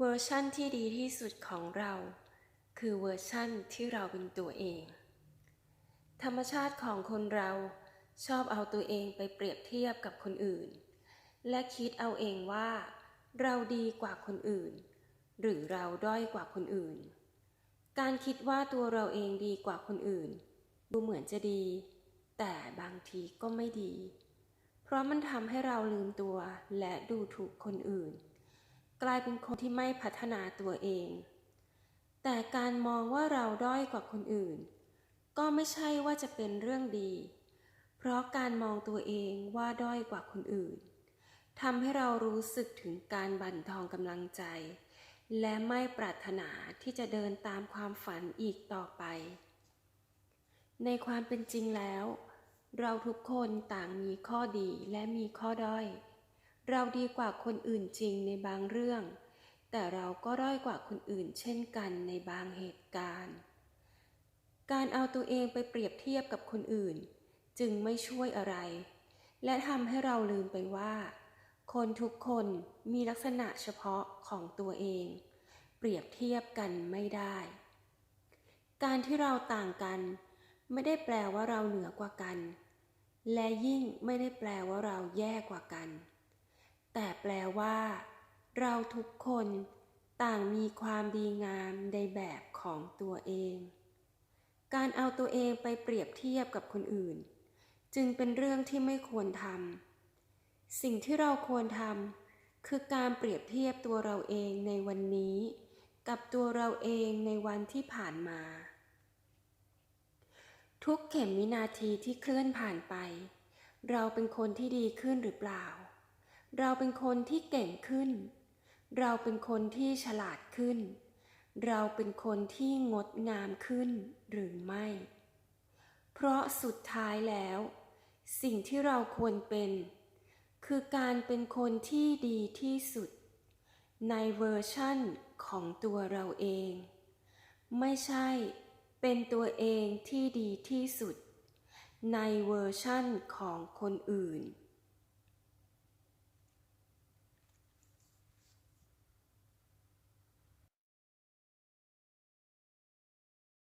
เวอร์ชั่นที่ดีที่สุดของเรา คือเวอร์ชั่นที่เราเป็นตัวเอง ธรรมชาติของคนเราชอบเอาตัวเองไปเปรียบเทียบกับคนอื่น และคิดเอาเองว่า เราดีกว่าคนอื่น หรือเราด้อยกว่าคนอื่น การคิดว่าตัวเราเองดีกว่าคนอื่น ดูเหมือนจะดี แต่บางทีก็ไม่ดี เพราะมันทำให้เราลืมตัวและดูถูกคนอื่น กลายเป็นคนที่ไม่พัฒนาตัวเอง แต่การมองว่าเราด้อยกว่าคนอื่น ก็ไม่ใช่ว่าจะเป็นเรื่องดี เพราะการมองตัวเองว่าด้อยกว่าคนอื่นทำให้เรารู้สึกถึงการบั่นทอนกำลังใจ และไม่ปรารถนาที่จะเดินตามความฝันอีกต่อไป ในความเป็นจริงแล้ว เราทุกคนต่างมีข้อดีและมีข้อด้อย เราดีกว่าคนอื่นจริงในบางเรื่อง แต่เราก็ด้อยกว่าคนอื่นเช่นกันในบางเหตุการณ์ การเอาตัวเองไปเปรียบเทียบกับคนอื่น จึงไม่ช่วยอะไร และทำให้เราลืมไปว่า คนทุกคนมีลักษณะเฉพาะของตัวเอง เปรียบเทียบกันไม่ได้ การที่เราต่างกัน ไม่ได้แปลว่าเราเหนือกว่ากัน และยิ่งไม่ได้แปลว่าเราแย่กว่ากัน ลว่า เราทุกคนต่างมีความดีงามในแบบของตัวเอง การเอาตัวเองไปเปรียบเทียบกับคนอื่น จึงเป็นเรื่องที่ไม่ควรทำ สิ่งที่เราควรทำคือการเปรียบเทียบตัวเราเองในวันนี้ กับตัวเราเองในวันที่ผ่านมา ทุกเข็มวินาทีที่เคลื่อนผ่านไป เราเป็นคนที่ดีขึ้นหรือเปล่า เราเป็นคนที่เก่งขึ้น เราเป็นคนที่ฉลาดขึ้น เราเป็นคนที่งดงามขึ้นหรือไม่ เพราะสุดท้ายแล้ว สิ่งที่เราควรเป็น คือการเป็นคนที่ดีที่สุด ในเวอร์ชั่นของตัวเราเอง ไม่ใช่เป็นตัวเองที่ดีที่สุด ในเวอร์ชั่นของคนอื่น